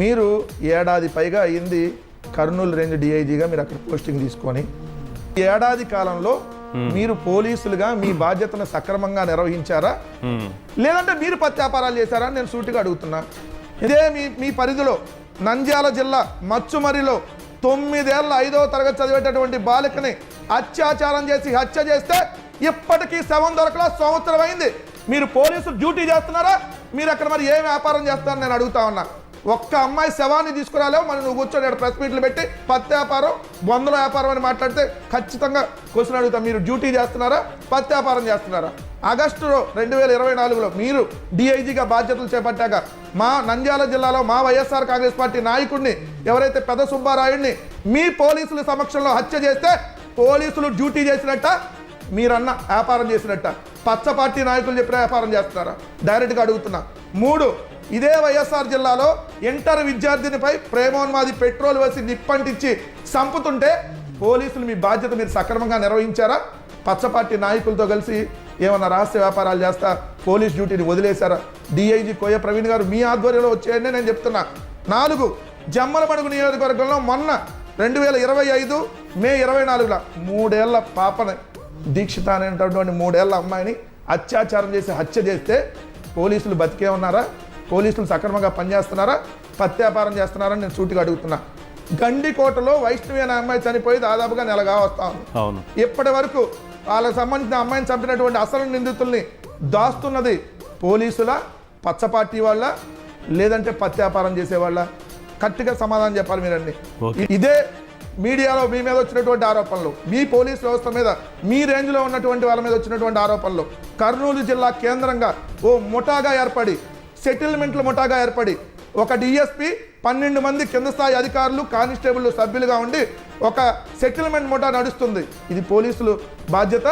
మీరు ఏడాది పైగా అయింది కర్నూలు రేంజ్ డిఐజీగా మీరు అక్కడ పోస్టింగ్ తీసుకొని ఏడాది కాలంలో మీరు పోలీసులుగా మీ బాధ్యతను సక్రమంగా నిర్వహించారా. లేదంటే మీరు పత్యాపారాలు చేశారా నేను సూటిగా అడుగుతున్నా. ఇదే మీ మీ పరిధిలో నంద్యాల జిల్లా మచ్చుమరిలో తొమ్మిదేళ్ళ ఐదవ తరగతి చదివేటటువంటి బాలికని అత్యాచారం చేసి హత్య చేస్తే ఇప్పటికీ శవం దొరకలా సంవత్సరం అయింది మీరు పోలీసులు డ్యూటీ చేస్తున్నారా? మీరు అక్కడ మరి ఏ వ్యాపారం చేస్తారని నేను అడుగుతా ఉన్నా. ఒక్క అమ్మాయి శవాన్ని తీసుకురాలేవు. మనం నువ్వు కూర్చొని ప్రెస్ మీట్లు పెట్టి పత్తి వ్యాపారం వందల వ్యాపారం అని మాట్లాడితే ఖచ్చితంగా క్వశ్చన్ అడుగుతాం. మీరు డ్యూటీ చేస్తున్నారా? పత్తి వ్యాపారం చేస్తున్నారా? ఆగస్టులో రెండు వేల ఇరవై నాలుగులో మీరు డిఐజీగా బాధ్యతలు చేపట్టాక మా నంద్యాల జిల్లాలో మా వైఎస్ఆర్ కాంగ్రెస్ పార్టీ నాయకుడిని ఎవరైతే పెద్ద సుబ్బారాయుడిని మీ పోలీసుల సమక్షంలో హత్య చేస్తే పోలీసులు డ్యూటీ చేసినట్ట మీరన్న వ్యాపారం చేసినట్ట. పచ్చ పార్టీ నాయకులు చెప్పిన వ్యాపారం చేస్తున్నారా? డైరెక్ట్గా అడుగుతున్నా. మూడు ఇదే వైఎస్ఆర్ జిల్లాలో ఇంటర్ విద్యార్థినిపై ప్రేమోన్మాది పెట్రోల్ వేసి నిప్పంటించి చంపుతుంటే పోలీసులు మీ బాధ్యత మీరు సక్రమంగా నిర్వహించారా? పచ్చపార్టీ నాయకులతో కలిసి ఏమన్నా రహస్య వ్యాపారాలు చేస్తా పోలీస్ డ్యూటీని వదిలేశారా? డిఐజీ కోయ ప్రవీణ్ గారు మీ ఆధ్వర్యంలో వచ్చేయండి నేను చెప్తున్నా. నాలుగు జమ్మలమడుగు నియోజకవర్గంలో మొన్న రెండు వేల ఇరవై ఐదు మే ఇరవై నాలుగులో మూడేళ్ళ పాపని దీక్షిత అనేటటువంటి మూడేళ్ళ అమ్మాయిని అత్యాచారం చేసి హత్య చేస్తే పోలీసులు బతికే ఉన్నారా? పోలీసులు సక్రమంగా పనిచేస్తున్నారా? పత్యాపారం చేస్తున్నారని నేను సూటిగా అడుగుతున్నా. గండికోటలో వైష్ణవి అనే అమ్మాయి చనిపోయి దాదాపుగా నెలగా వస్తా ఉంది ఇప్పటి వరకు వాళ్ళకి సంబంధించిన అమ్మాయిని చంపినటువంటి అసలు నిందితుల్ని దాస్తున్నది పోలీసుల పచ్చ పార్టీ వాళ్ళ లేదంటే పత్యాపారం చేసేవాళ్ళ? కరెక్ట్గా సమాధానం చెప్పాలి మీరండి. ఇదే మీడియాలో మీ మీద వచ్చినటువంటి ఆరోపణలు మీ పోలీస్ వ్యవస్థ మీద మీ రేంజ్లో ఉన్నటువంటి వాళ్ళ మీద వచ్చినటువంటి ఆరోపణలు. కర్నూలు జిల్లా కేంద్రంగా ఓ ముఠాగా ఏర్పడి సెటిల్మెంట్ల ముఠాగా ఏర్పడి ఒక డిఎస్పి పన్నెండు మంది కింద స్థాయి అధికారులు కానిస్టేబుల్ సభ్యులుగా ఉండి ఒక సెటిల్మెంట్ ముఠా నడుస్తుంది. ఇది పోలీసులు బాధ్యత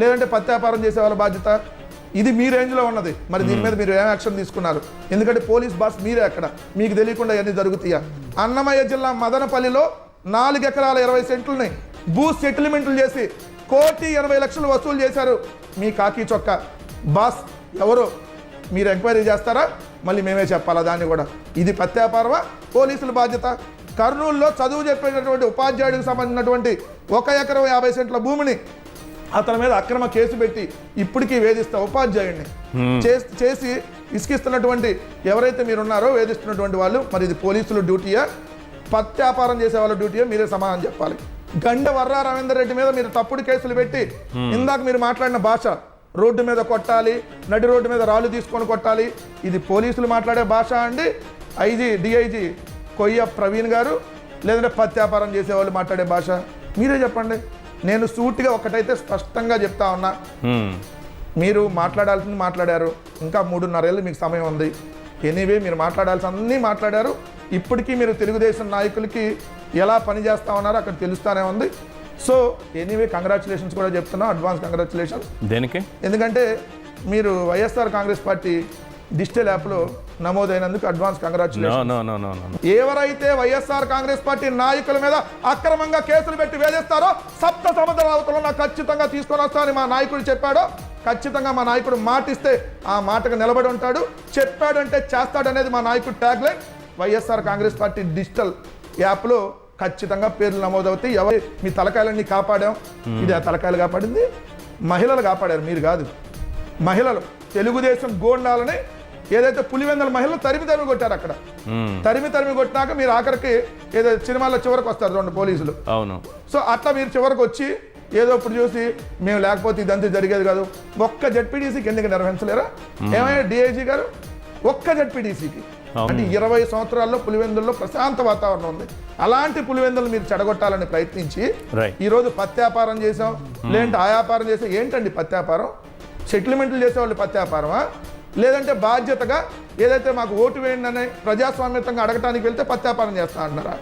లేదంటే పత్యాపారం చేసే వాళ్ళ బాధ్యత. ఇది మీ రేంజ్లో ఉన్నది. మరి దీని మీద మీరు ఏం యాక్షన్ తీసుకున్నారు? ఎందుకంటే పోలీస్ బాస్ మీరే అక్కడ. మీకు తెలియకుండా ఇవన్నీ జరుగుతాయా? అన్నమయ్య జిల్లా మదనపల్లిలో నాలుగు ఎకరాల ఇరవై సెంట్లని భూ సెటిల్మెంట్లు చేసి కోటి ఎనభై లక్షలు వసూలు చేశారు మీ కాకి చొక్క. బాస్ ఎవరు? మీరు ఎంక్వైరీ చేస్తారా? మళ్ళీ మేమే చెప్పాలా దాన్ని కూడా. ఇది పత్యాపారమా పోలీసుల బాధ్యత. కర్నూలులో చదువు చెప్పేటటువంటి ఉపాధ్యాయుడికి సంబంధించినటువంటి ఒక ఎకరం యాభై సెంట్ల భూమిని అతని మీద అక్రమ కేసు పెట్టి ఇప్పటికీ వేధిస్తా ఉపాధ్యాయుడిని. చేస్- చేసి ఇసుకిస్తున్నటువంటి ఎవరైతే మీరు ఉన్నారో వేధిస్తున్నటువంటి వాళ్ళు మరి ఇది పోలీసుల డ్యూటీయా? పత్యాపారం చేసే వాళ్ళ డ్యూటీయా? మీరే సమాధానం చెప్పాలి. గండ వర్రా రవీందర్ రెడ్డి మీద మీరు తప్పుడు కేసులు పెట్టి ఇందాక మీరు మాట్లాడిన భాష రోడ్డు మీద కొట్టాలి నడి రోడ్డు మీద రాళ్ళు తీసుకొని కొట్టాలి. ఇది పోలీసులు మాట్లాడే భాష అండి. ఐజీ డిఐజీ కొయ్య ప్రవీణ్ గారు లేదంటే పత్యాపారం చేసేవాళ్ళు మాట్లాడే భాష. మీరే చెప్పండి. నేను సూటిగా ఒకటైతే స్పష్టంగా చెప్తా ఉన్నా. మీరు మాట్లాడాల్సింది మాట్లాడారు. ఇంకా మూడున్నరేళ్ళు మీకు సమయం ఉంది. ఎనీవే మీరు మాట్లాడాల్సిన అన్నీ మాట్లాడారు. ఇప్పటికీ మీరు తెలుగుదేశం నాయకులకి ఎలా పని చేస్తా ఉన్నారో అక్కడ తెలుస్తానే ఉంది. సో ఎనీవే కంగ్రాచులేషన్స్ కూడా చెప్తున్నా. అడ్వాన్స్ కంగ్రాచులేషన్స్ దేనికి? ఎందుకంటే మీరు వైఎస్ఆర్ కాంగ్రెస్ పార్టీ డిజిటల్ యాప్లో నమోదైనందుకు అడ్వాన్స్ కంగ్రాచులేషన్ ఎవరైతే వైఎస్ఆర్ కాంగ్రెస్ పార్టీ నాయకుల మీద అక్రమంగా కేసులు పెట్టి వేధిస్తారో సప్త సముద్ర అవతలను ఖచ్చితంగా తీసుకొని వస్తామని మా నాయకుడు చెప్పాడో. ఖచ్చితంగా మా నాయకుడు మాటిస్తే ఆ మాటకు నిలబడి ఉంటాడు. చెప్పాడంటే చేస్తాడనేది మా నాయకుడు tag line YSR Congress Party digital యాప్లో ఖచ్చితంగా పేర్లు నమోదవుతాయి. ఎవరి మీ తలకాయలన్నీ కాపాడాం. ఇది ఆ తలకాయలు కాపాడింది. మహిళలు కాపాడారు. మీరు కాదు. మహిళలు. తెలుగుదేశం గోండాలని ఏదైతే పులివెందల మహిళలు తరిమి తరిమి కొట్టారు అక్కడ. తరిమి తరిమి కొట్టినాక మీరు ఆఖరికి ఏదో సినిమాల్లో చివరికి వస్తారు రెండు పోలీసులు. అవును. సో అట్లా మీరు చివరికి వచ్చి ఏదో ఇప్పుడు చూసి మేము లేకపోతే ఇదంతా జరిగేది కాదు. ఒక్క జడ్పీడీసీకి ఎందుకు నిర్వహించలేరా? ఏమైనా డిఐజీ గారు? ఒక్క జడ్పీడీసీకి. అంటే ఇరవై సంవత్సరాల్లో పులివెందుల్లో ప్రశాంత వాతావరణం ఉంది. అలాంటి పులివెందులు మీరు చెడగొట్టాలని ప్రయత్నించి. ఈ రోజు పత్యాపారం చేసాం లేదంటే ఆ వ్యాపారం చేసాం ఏంటండి పత్యాపారం? సెటిల్మెంట్లు చేసేవాళ్ళు పత్యాపారమా? లేదంటే బాధ్యతగా ఏదైతే మాకు ఓటు వేయండి అని ప్రజాస్వామ్యతంగా అడగటానికి వెళ్తే పత్యాపారం చేస్తా అంటున్నారా?